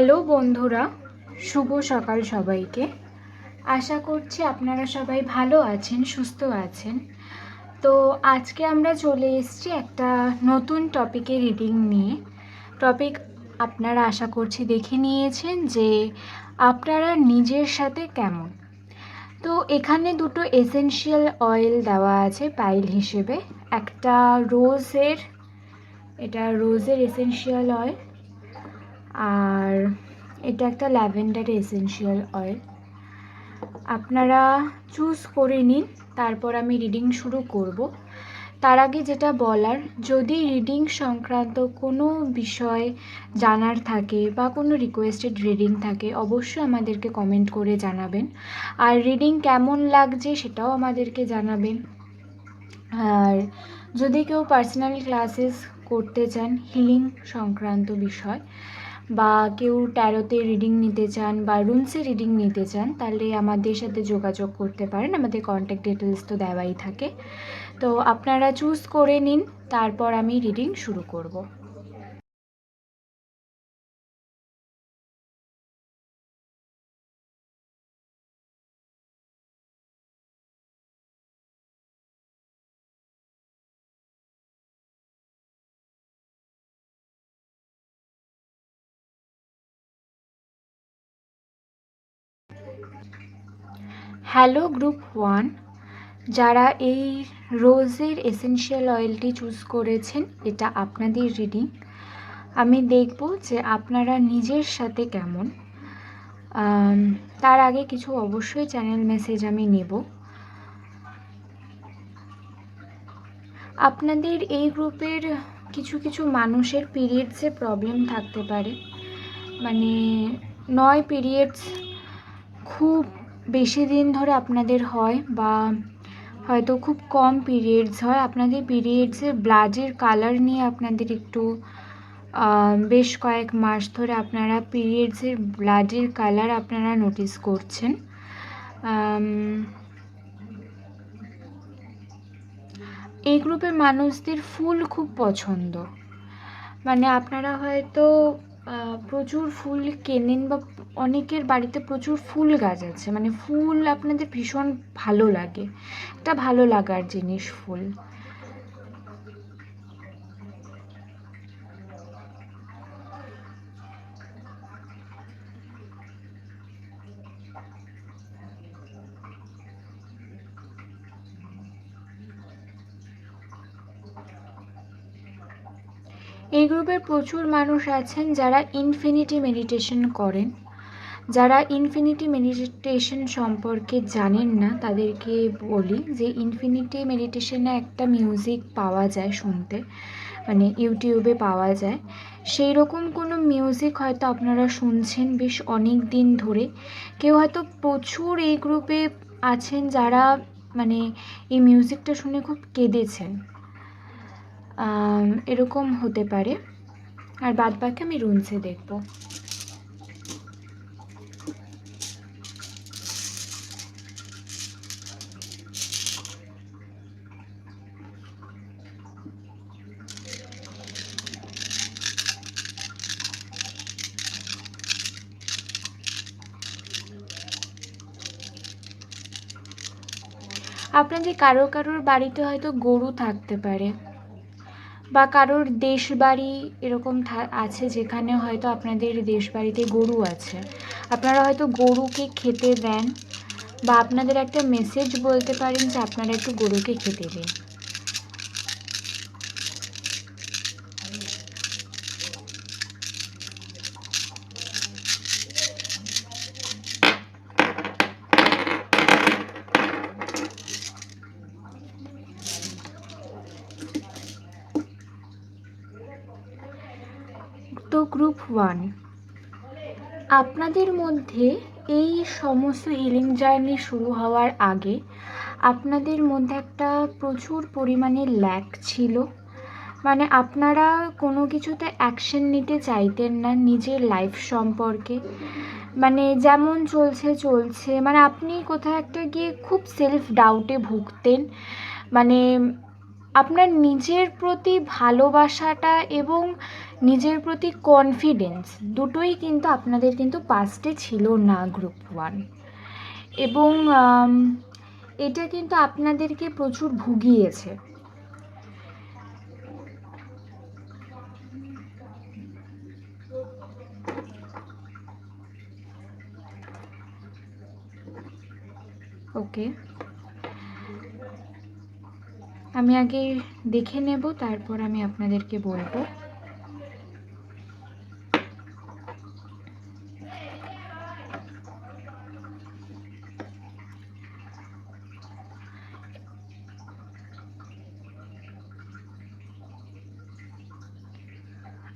Hello বন্ধুরা, শুভ সকাল সবাইকে। আশা করছি আপনারা সবাই ভালো আছেন, সুস্থ আছেন। তো আজকে আমরা চলে এসেছি একটা নতুন টপিকে রিডিং নিয়ে। টপিক আপনারা আশা করছি দেখে নিয়েছেন যে আপনারা নিজের সাথে কেমন। তো এখানে দুটো এসেনশিয়াল অয়েল দেওয়া আছে পাইল হিসেবে। একটা রোজের এটা রোজের এসেনশিয়াল অয়েল আর এটা একটা ল্যাভেন্ডার এসেনশিয়াল অয়েল। আপনারা চুজ করে নিন, তারপর আমি রিডিং শুরু করব। তার আগে যেটা বলার, যদি রিডিং সংক্রান্ত কোনো বিষয় জানার থাকে বা কোনো রিকোয়েস্টেড রিডিং থাকে, অবশ্যই আমাদেরকে কমেন্ট করে জানাবেন। আর রিডিং কেমন লাগছে সেটাও আমাদেরকে জানাবেন। আর যদি কেউ পার্সোনাল ক্লাসেস করতে চান হিলিং সংক্রান্ত বিষয় বা কেউ ট্যারোতে রিডিং নিতে চান বা রুমসে রিডিং নিতে চান, তাহলে আমাদের সাথে যোগাযোগ করতে পারেন। আমাদের কন্ট্যাক্ট ডিটেলস তো দেওয়াই থাকে। তো আপনারা চুজ করে নিন, তারপর আমি রিডিং শুরু করব। হ্যালো গ্রুপ ওয়ান যারা এই রোজের এসেনশিয়াল অয়েলটি চুজ করেছেন, এটা আপনাদের রিডিং আমি দেখব যে আপনারা নিজের সাথে কেমন। তার আগে কিছু অবশ্যই চ্যানেল মেসেজ আমি নেব। আপনাদের এই গ্রুপের কিছু কিছু মানুষের পিরিয়ডসে প্রবলেম থাকতে পারে। মানে নয় পিরিয়ডস খুব বেশি দিন ধরে আপনাদের হয় বা হয়তো খুব কম পিরিয়ডস হয়, আপনাদের পিরিয়ডসের ব্লাডের কালার নিয়ে আপনাদের একটু বেশ কয়েক মাস ধরে আপনারা পিরিয়ডসের ব্লাডের কালার আপনারা নোটিস করছেন। এই গ্রুপের মানুষদের ফুল খুব পছন্দ। মানে আপনারা হয়তো প্রচুর ফুল কেনেন বা অনেকের বাড়িতে প্রচুর ফুল গাছ আছে। মানে ফুল আপনাদের ভীষণ ভালো লাগে। একটা ভালো লাগার জিনিস ফুল। এই গ্রুপের প্রচুর মানুষ আছেন যারা ইনফিনিটি মেডিটেশন করেন। যারা ইনফিনিটি মেডিটেশন সম্পর্কে জানেন না, তাদেরকে বলি যে ইনফিনিটি মেডিটেশনে একটা মিউজিক পাওয়া যায় শুনতে মানে ইউটিউবে পাওয়া যায়। সেই রকম কোনো মিউজিক হয়তো আপনারা শুনছেন বেশ অনেক দিন ধরে। কেউ হয়তো প্রচুর এই গ্রুপে আছেন যারা মানে এই মিউজিকটা শুনে খুব কেঁদেছেন। এরকম হতে পারে। আর বাদ বাকি আমি রুনসে দেখব। আপনাদের কারও কারোর বাড়িতে হয়তো গরু থাকতে পারে। বা কারোর দেশ বাড়ি এরকম আছে যেখানে হয়তো আপনাদের দেশ বাড়িতে গরু আছে। আপনারা হয়তো গরুকে খেতে দেন বা আপনাদের একটা মেসেজ বলতে পারেন যে আপনারা একটু গরুকে খেতে দিন তো গ্রুপ ওয়ান। আপনাদের মধ্যে এই সমস্ত হিলিং জার্নি শুরু হওয়ার আগে আপনাদের মধ্যে একটা প্রচুর পরিমাণে ল্যাক ছিল। মানে আপনারা কোনো কিছুতে অ্যাকশন নিতে চাইতেন না নিজের লাইফ সম্পর্কে। মানে যেমন চলছে চলছে। মানে আপনি কোথাও একটা গিয়ে খুব সেলফ ডাউটে ভুগতেন। মানে আপনার নিজের প্রতি ভালোবাসাটা এবং নিজের প্রতি কনফিডেন্স দুটোই কিন্তু আপনাদের কিন্তু পাস্টে ছিল না গ্রুপ ওয়ান এবং এটা কিন্তু আপনাদেরকে প্রচুর ভুগিয়েছে। ওকে আমি আগে দেখে নেব, তারপর আমি আপনাদেরকে বলব।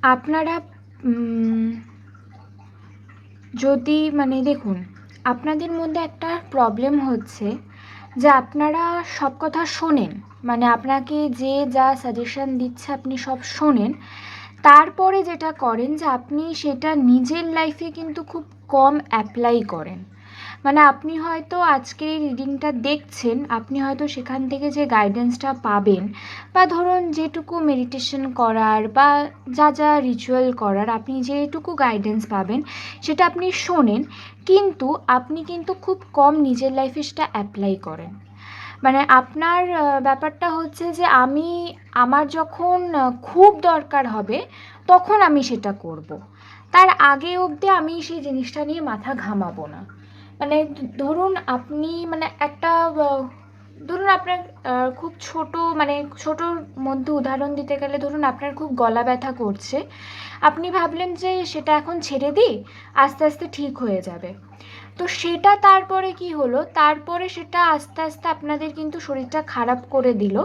আপনারা যদি মানে দেখুন, আপনাদের মধ্যে একটা প্রবলেম হচ্ছে যে আপনারা সব কথা শোনেন মানে আপনাকে যে যা সাজেশন দিচ্ছে আপনি সব শোনেন। তারপরে যেটা করেন যে আপনি সেটা নিজের লাইফে কিন্তু খুব কম অ্যাপ্লাই করেন। মানে আপনি হয়তো আজকের এই রিডিংটা দেখছেন, আপনি হয়তো সেখান থেকে যে গাইডেন্সটা পাবেন বা ধরুন যেটুকু মেডিটেশন করার বা যা যা রিচুয়াল করার আপনি যেটুকু গাইডেন্স পাবেন সেটা আপনি শোনেন। কিন্তু আপনি কিন্তু খুব কম নিজের লাইফে সেটা অ্যাপ্লাই করেন। মানে আপনার ব্যাপারটা হচ্ছে যে আমি, আমার যখন খুব দরকার হবে, তখন আমি সেটা করব। তার আগে অবধি আমি সেই জিনিসটা নিয়ে মাথা ঘামাবো না মানে ধরুন আপনি মানে একটা ধরুন আপনার খুব ছোট মানে ছোটোর মধ্যে উদাহরণ দিতে গেলে ধরুন আপনার খুব গলা ব্যথা করছে, আপনি ভাবলেন যে সেটা এখন ছেড়ে দিই, আস্তে আস্তে ঠিক হয়ে যাবে তো সেটা তারপরে কি হলো? তারপরে সেটা আস্তে আস্তে আপনাদের কিন্তু শরীরটা খারাপ করে দিল।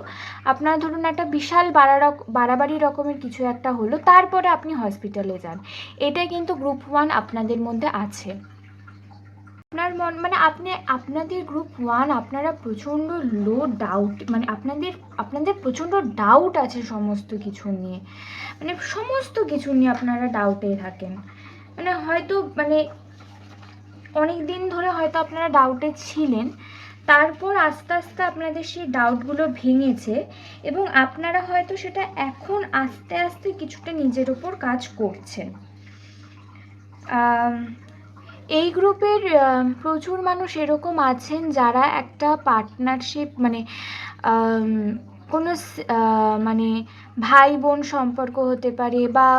আপনার ধরুন একটা বিশাল বাড়া বাড়াবাড়ি রকমের কিছু একটা হলো, তারপরে আপনি হসপিটালে যান। এটা কিন্তু গ্রুপ ওয়ান আপনাদের মধ্যে আছে। আপনার মন মানে আপনি আপনাদের গ্রুপ ওয়ান আপনারা প্রচণ্ড লো ডাউট মানে আপনাদের আপনাদের প্রচণ্ড ডাউট আছে সমস্ত কিছু নিয়ে। মানে সমস্ত কিছু নিয়ে আপনারা ডাউটে থাকেন। মানে হয়তো মানে অনেক দিন ধরে হয়তো আপনারা ডাউটে ছিলেন। তারপর আস্তে আস্তে আপনাদের সেই ডাউটগুলো ভেঙেছে এবং আপনারা হয়তো সেটা এখন আস্তে আস্তে কিছুটা নিজের ওপর কাজ করছেন। এই গ্রুপের প্রচুর মানুষ এরকম আছেন যারা একটা পার্টনারশিপ মানে কোনো মানে ভাই বোন সম্পর্ক হতে পারে বা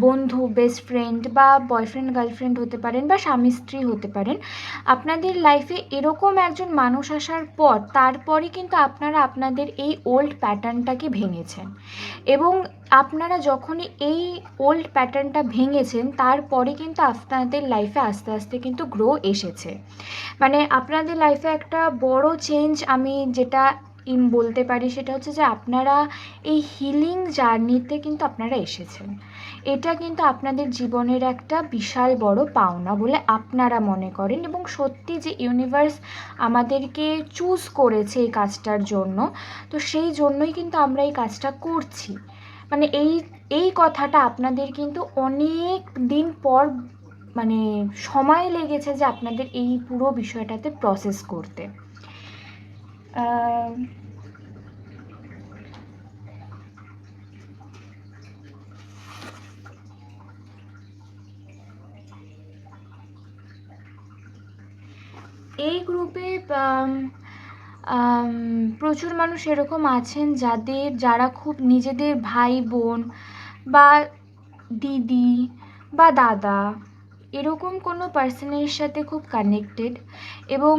বন্ধু বেস্ট ফ্রেন্ড বা বয়ফ্রেন্ড গার্লফ্রেন্ড হতে পারেন বা স্বামী, স্ত্রী হতে পারেন, আপনাদের লাইফে এরকম একজন মানুষ আসার পর তারপরে কিন্তু আপনারা আপনাদের এই ওল্ড প্যাটার্নটাকে ভেঙেছেন। এবং আপনারা যখনই এই ওল্ড প্যাটার্নটা ভেঙেছেন তারপরে কিন্তু আপনাদের লাইফে আস্তে আস্তে কিন্তু গ্রো এসেছে। মানে আপনাদের লাইফে একটা বড় চেঞ্জ আমি যেটা ইম বলতে পারি সেটা হচ্ছে যে আপনারা এই হিলিং জার্নিতে কিন্তু আপনারা এসেছেন। এটা কিন্তু আপনাদের জীবনের একটা বিশাল বড় পাওনা বলে আপনারা মনে করেন এবং সত্যি যে ইউনিভার্স আমাদেরকে চুজ করেছে এই কাজটার জন্য, তো সেই জন্যই কিন্তু আমরা এই কাজটা করছি। মানে এই এই কথাটা আপনাদের কিন্তু অনেক দিন পর মানে সময় লেগেছে যে আপনাদের এই পুরো বিষয়টাতে প্রসেস করতে। এই গ্রুপে প্রচুর মানুষ এরকম আছেন যাদের, যারা খুব নিজেদের ভাই বোন বা দিদি বা দাদা এরকম কোনো পার্সনের সাথে খুব কানেক্টেড এবং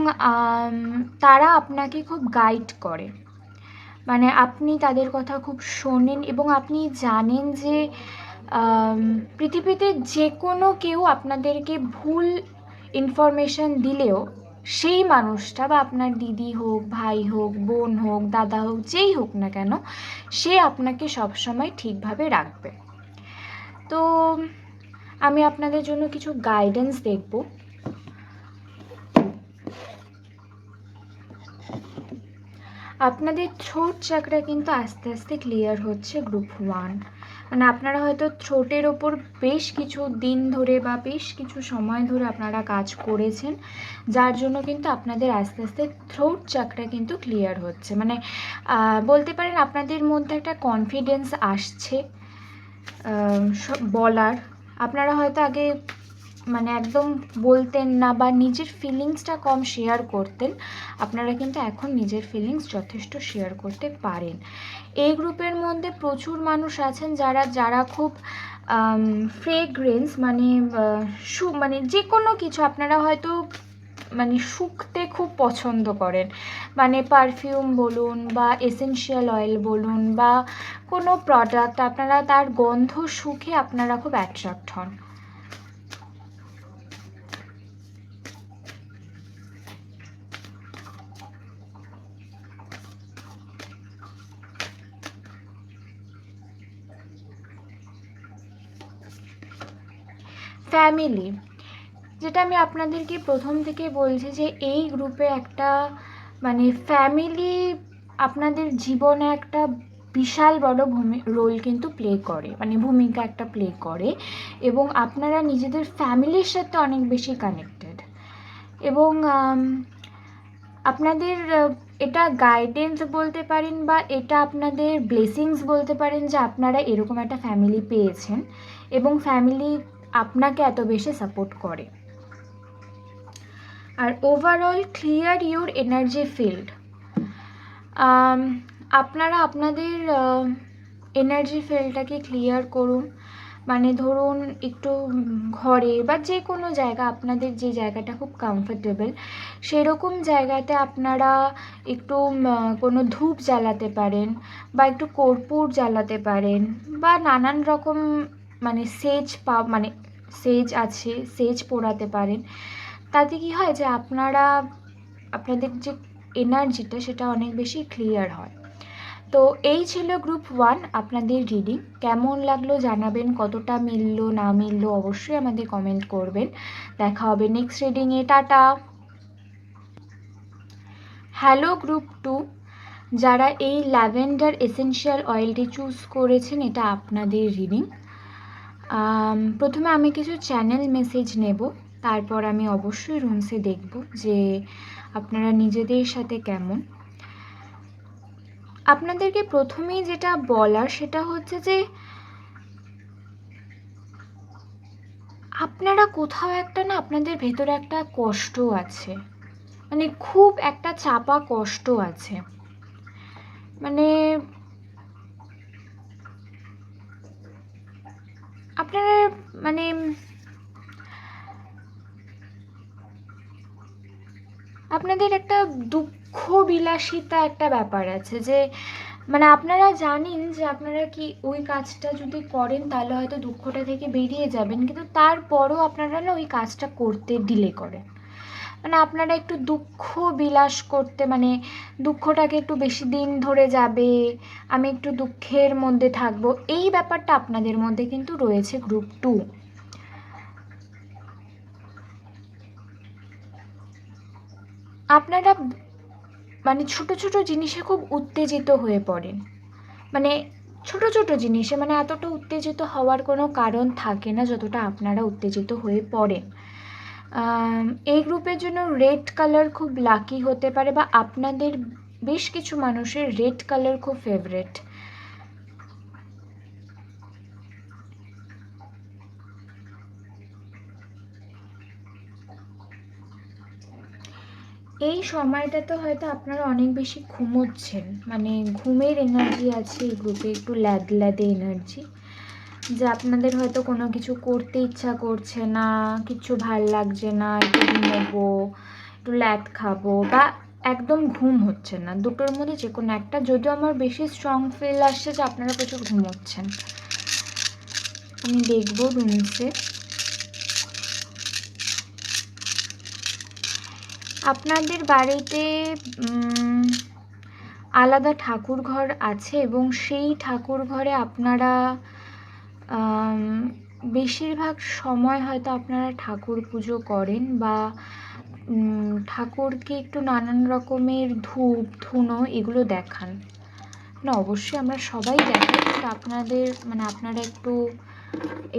তারা আপনাকে খুব গাইড করে। মানে আপনি তাদের কথা খুব শোনেন এবং আপনি জানেন যে পৃথিবীতে যে কোনো কেউ আপনাদেরকে ভুল ইনফরমেশন দিলেও সেই মানুষটা বা আপনার দিদি হোক, ভাই হোক, বোন হোক, দাদা হোক, যেই হোক না কেন, সে আপনাকে সবসময় ঠিকভাবে রাখবে। তো আমি আপনাদের জন্য কিছু গাইডেন্স দেখব। আপনাদের থ্রোট চাকরা কিন্তু আস্তে আস্তে ক্লিয়ার হচ্ছে গ্রুপ ওয়ান মানে আপনারা হয়তো থ্রোটের ওপর বেশ কিছু দিন ধরে বা বেশ কিছু সময় ধরে আপনারা কাজ করেছেন, যার জন্য কিন্তু আপনাদের আস্তে আস্তে থ্রোট চাকরা কিন্তু ক্লিয়ার হচ্ছে। মানে বলতে পারেন আপনাদের মধ্যে একটা কনফিডেন্স আসছে বলার। আপনারা হয়তো আগে মানে একদম বলতেন না বা নিজের ফিলিংসটা কম শেয়ার করতেন, আপনারা কিন্তু এখন নিজের ফিলিংস যথেষ্ট শেয়ার করতে পারেন। এই গ্রুপের মধ্যে প্রচুর মানুষ আছেন যারা যারা খুব ফ্রেগ্রেন্স মানে সু মানে যে কোনো কিছু আপনারা হয়তো মানে শুকতে খুব পছন্দ করেন। মানে পারফিউম বলুন বা এসেনশিয়াল অয়েল বলুন বা কোনো প্রোডাক্ট আপনারা তার গন্ধ শুকে আপনারা খুব অ্যাট্রাক্ট হন। ফ্যামিলি যেটা আমি আপনাদেরকে প্রথম থেকে বলছি যে এই গ্রুপে একটা মানে ফ্যামিলি আপনাদের জীবনে একটা বিশাল বড় ভূমি রোল কিন্তু প্লে করে মানে ভূমিকা একটা প্লে করে এবং আপনারা নিজেদের ফ্যামিলির সাথে অনেক বেশি কানেক্টেড এবং আপনাদের, এটা গাইডেন্স বলতে পারেন বা এটা আপনাদের ব্লেসিংস বলতে পারেন যে আপনারা এরকম একটা ফ্যামিলি পেয়েছেন এবং ফ্যামিলি আপনাকে এত বেশি সাপোর্ট করে। আর overall clear your energy field আপনারা আপনাদের এনার্জি ফিল্ডটাকে ক্লিয়ার করুন। মানে ধরুন একটু ঘরে বা যে কোনো জায়গা, আপনাদের যে জায়গাটা খুব কমফোর্টেবল সেরকম জায়গাতে আপনারা একটু কোনো ধূপ জ্বালাতে পারেন বা একটু কর্পূর জ্বালাতে পারেন বা নানান রকম মানে সেজ পা মানে সেজ আছে সেজ পোড়াতে পারেন। তাতে কি হয় যে আপনারা, আপনাদের যে এনার্জিটা সেটা অনেক বেশি ক্লিয়ার হয়। তো এই ছিল গ্রুপ ওয়ান আপনাদের রিডিং কেমন লাগল জানাবেন, কতটা মিললো, না মিললো অবশ্যই আমাদের কমেন্ট করবেন। দেখা হবে নেক্সট রিডিংয়ে টাটা। হ্যালো গ্রুপ টু যারা এই ল্যাভেন্ডার এসেনশিয়াল অয়েলটি চুজ করেছেন, এটা আপনাদের রিডিং প্রথমে আমি কিছু চ্যানেল মেসেজ নেব। তারপর আমি অবশ্যই রুমসে দেখব যে আপনারা নিজেদের সাথে কেমন। আপনাদেরকে প্রথমেই যেটা বলার সেটা হচ্ছে যে, আপনারা কোথাও একটা না আপনাদের ভেতরে একটা কষ্ট আছে। মানে খুব একটা চাপা কষ্ট আছে। মানে আপনারা মানে আপনাদের একটা দুঃখ বিলাসিতা একটা ব্যাপার আছে যে মানে আপনারা জানেন যে আপনারা কি ওই কাজটা যদি করেন তাহলে হয়তো দুঃখটা থেকে বেরিয়ে যাবেন, কিন্তু তারপরও আপনারা না ওই কাজটা করতে ডিলে করেন। মানে আপনারা একটু দুঃখ বিলাস করতে মানে দুঃখটাকে একটু বেশি দিন ধরে যাবে, আমি একটু দুঃখের মধ্যে থাকব, এই ব্যাপারটা আপনাদের মধ্যে কিন্তু রয়েছে গ্রুপ টু আপনারা মানে ছোট ছোট জিনিসে খুব উত্তেজিত হয়ে পড়েন। মানে ছোট ছোট জিনিসে মানে এতটা উত্তেজিত হওয়ার কোনো কারণ থাকে না যতটা আপনারা উত্তেজিত হয়ে পড়েন। এই গ্রুপের জন্য রেড কালার খুব লাকি হতে পারে বা আপনাদের বেশ কিছু মানুষের রেড কালার খুব ফেভারেট এই সময়টাতে হয়তো আপনারা অনেক বেশি ঘুমোচ্ছেন। মানে ঘুমের এনার্জি আছে এই গ্রুপে একটু ল্যাদ ল্যাদে এনার্জি যে আপনাদের হয়তো কোনো কিছু করতে ইচ্ছা করছে না, কিছু ভালো লাগছে না, একটু ঘুমোবো, একটু ল্যাদ খাব বা একদম ঘুম হচ্ছে না। দুটোর মধ্যে যে কোনো একটা, যদিও আমার বেশি স্ট্রং ফিল আসছে যে আপনারা প্রচুর ঘুমোচ্ছেন। আমি দেখব রুমসে আপনাদের বাড়িতে আলাদা ঠাকুর ঘর আছে এবং সেই ঠাকুর ঘরে আপনারা বেশিরভাগ সময় হয়তো আপনারা ঠাকুর পুজো করেন বা ঠাকুরকে একটু নানান রকমের ধূপ, ধুনো এগুলো দেখান। না, অবশ্যই আমরা সবাই দেখাই, কিন্তু আপনাদের মানে আপনারা একটু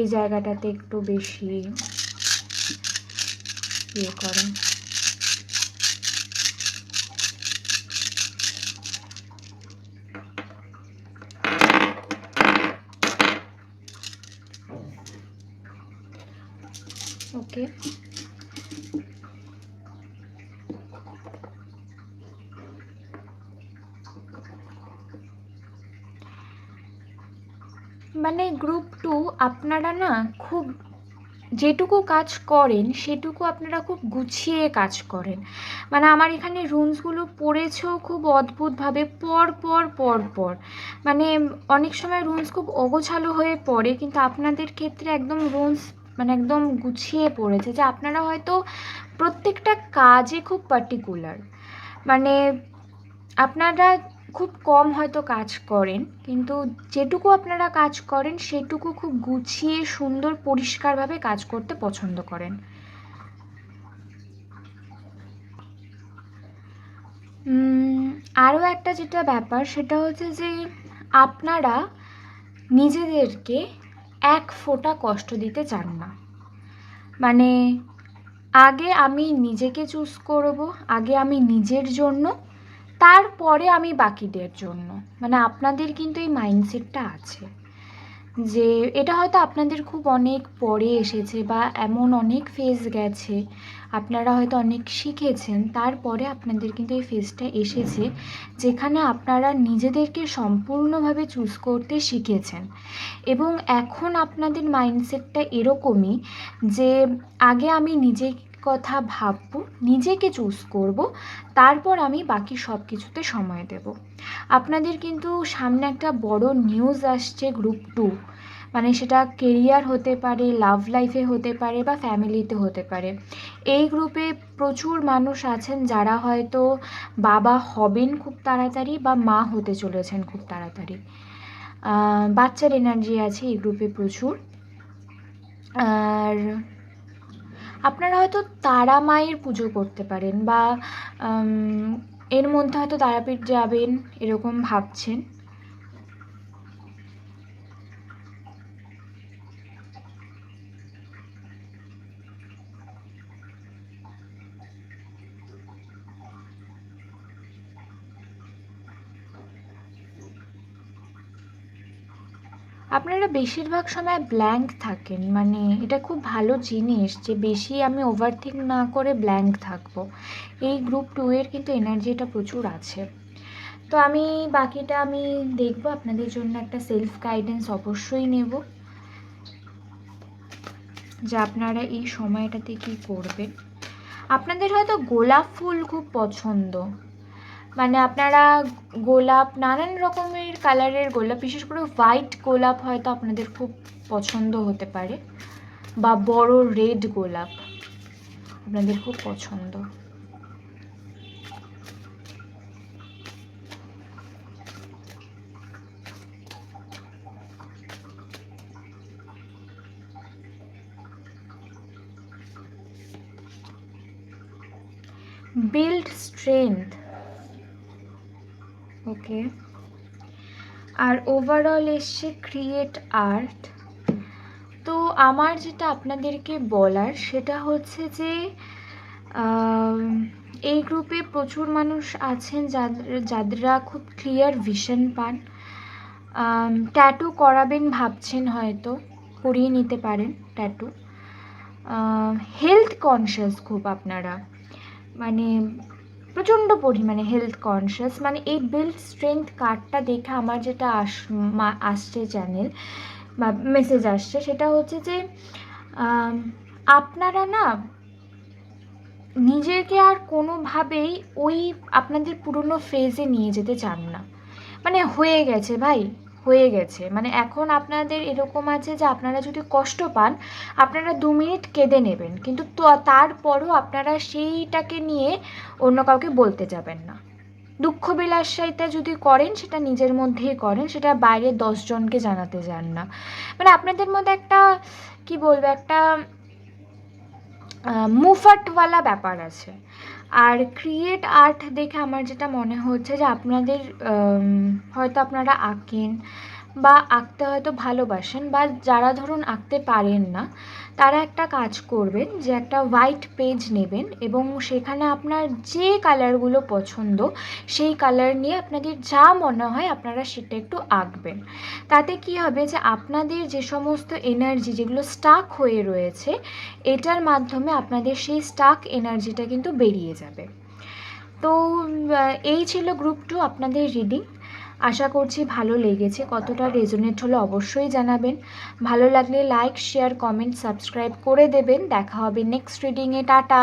এই জায়গাটাতে একটু বেশি ইয়ে করেন। ওকে মানে গ্রুপ টু আপনারা না খুব যেটুকু কাজ করেন, সেটুকু আপনারা খুব গুছিয়ে কাজ করেন। মানে আমার এখানে রুমসগুলো পড়েছেও খুব অদ্ভুতভাবে, পর পর পর পর। মানে অনেক সময় রুমস খুব অগোছালো হয়ে পড়ে, কিন্তু আপনাদের ক্ষেত্রে একদম রুমস মানে একদম গুছিয়ে পড়েছে যে আপনারা হয়তো প্রত্যেকটা কাজে খুব পার্টিকুলার মানে আপনারা খুব কম হয়তো কাজ করেন, কিন্তু যেটুকু আপনারা কাজ করেন, সেটুকু খুব গুছিয়ে, সুন্দর, পরিষ্কারভাবে কাজ করতে পছন্দ করেন। আরও একটা যেটা ব্যাপার, সেটা হচ্ছে যে আপনারা নিজেদেরকে এক ফোঁটা কষ্ট দিতে চান না। মানে আগে আমি নিজেকে চুজ করব, আগে আমি নিজের জন্য, তারপরে আমি বাকিদের জন্য। মানে আপনাদের কিন্তু এই মাইন্ডসেটটা আছে। যে এটা হয়তো আপনাদের খুব অনেক পরে এসেছে বা এমন অনেক ফেজ গেছে, আপনারা হয়তো অনেক শিখেছেন, তারপরে আপনাদের কিন্তু এই ফেজটা এসেছে যেখানে আপনারা নিজেদেরকে সম্পূর্ণভাবে চুজ করতে শিখেছেন। এবং এখন আপনাদের মাইন্ডসেটটা এরকমই যে আগে আমি নিজে কথা ভাববো, নিজেকে চুজ করব, তারপর আমি বাকি সব কিছুতে সময় দেব। আপনাদের কিন্তু সামনে একটা বড় নিউজ আসছে গ্রুপ টু মানে সেটা কেরিয়ার হতে পারে লাভ লাইফে হতে পারে বা ফ্যামিলিতে হতে পারে। এই গ্রুপে প্রচুর মানুষ আছেন যারা হয়তো বাবা হবেন খুব তাড়াতাড়ি বা মা হতে চলেছেন খুব তাড়াতাড়ি। বাচ্চার এনার্জি আছে এই গ্রুপে প্রচুর। আর আপনারা হয়তো তারা মায়ের পুজো করতে পারেন বা এর মধ্যে হয়তো তারাপীঠ যাবেন, এরকম ভাবছেন আপনারা বেশিরভাগ সময় ব্ল্যাঙ্ক থাকেন। মানে এটা খুব ভালো জিনিস যে বেশি আমি ওভারথিঙ্ক না করে ব্ল্যাঙ্ক থাকব। এই গ্রুপ টু এর কিন্তু এনার্জিটা প্রচুর আছে। তো আমি বাকিটা আমি দেখব। আপনাদের জন্য একটা সেলফ গাইডেন্স অবশ্যই নেব। যে আপনারা এই সময়টাতে কী করবেন। আপনাদের হয়তো গোলাপ ফুল খুব পছন্দ। মানে আপনারা গোলাপ নানান রকমের কালারের গোলাপ, বিশেষ করে হোয়াইট গোলাপ হয়তো আপনাদের খুব পছন্দ হতে পারে, বা বড় রেড গোলাপ আপনাদের খুব পছন্দ। Build strength ওকে আর ওভারঅল এসছে ক্রিয়েট আর্ট তো আমার যেটা আপনাদেরকে বলার সেটা হচ্ছে যে এই গ্রুপে প্রচুর মানুষ আছেন যাদের যাদেরা খুব ক্লিয়ার ভিশন পান। ট্যাটু করাবেন ভাবছেন হয়তো, করিয়ে নিতে পারেন ট্যাটু হেলথ কনসিয়াস খুব আপনারা। মানে প্রচণ্ড পরিমাণে হেলথ কনসিয়াস মানে এই বিল্ড স্ট্রেংথ কার্ডটা দেখে আমার যেটা আস আসছে চ্যানেল বা মেসেজ আসছে সেটা হচ্ছে যে আপনারা না নিজেকে আর কোনোভাবেই ওই আপনাদের পুরনো ফেজে নিয়ে যেতে চান না। মানে হয়ে গেছে ভাই। হয়ে গেছে। মানে এখন আপনাদের এরকম আছে যে আপনারা যদি কষ্ট পান, আপনারা দু মিনিট কেঁদে নেবেন। কিন্তু তারপরও আপনারা সেইটাকে নিয়ে অন্য কাউকে বলতে যাবেন না। দুঃখ বিলাসাইতা যদি করেন, সেটা নিজের মধ্যেই করেন, সেটা বাইরে দশজনকে জানাতে যান না। মানে আপনাদের মধ্যে একটা, কি বলব, একটা মুফাটওয়ালা ব্যাপার আছে। আর ক্রিয়েট আর্ট দেখে আমার যেটা মনে হচ্ছে যে আপনাদের হয়তো আপনারা আঁকেন বা আঁকতে হয়তো ভালোবাসেন বা যারা ধরুন আঁকতে পারেন না, তারা একটা কাজ করবেন যে একটা হোয়াইট পেজ নেবেন এবং সেখানে আপনার যে কালারগুলো পছন্দ, সেই কালার নিয়ে আপনাদের যা মনে হয় আপনারা সেটা একটু আঁকবেন। তাতে কি হবে যে আপনাদের যে সমস্ত এনার্জি যেগুলো স্টাক হয়ে রয়েছে, এটার মাধ্যমে আপনাদের সেই স্টাক এনার্জিটা কিন্তু বেরিয়ে যাবে। তো এই ছিল গ্রুপ টু আপনাদের রিডিং আশা করছি ভালো লেগেছে। কতটা রেজোনেট হলো অবশ্যই জানাবেন। ভালো লাগলে লাইক শেয়ার কমেন্ট সাবস্ক্রাইব করে দেবেন। দেখা হবে নেক্সট রিডিংয়ে টাটা!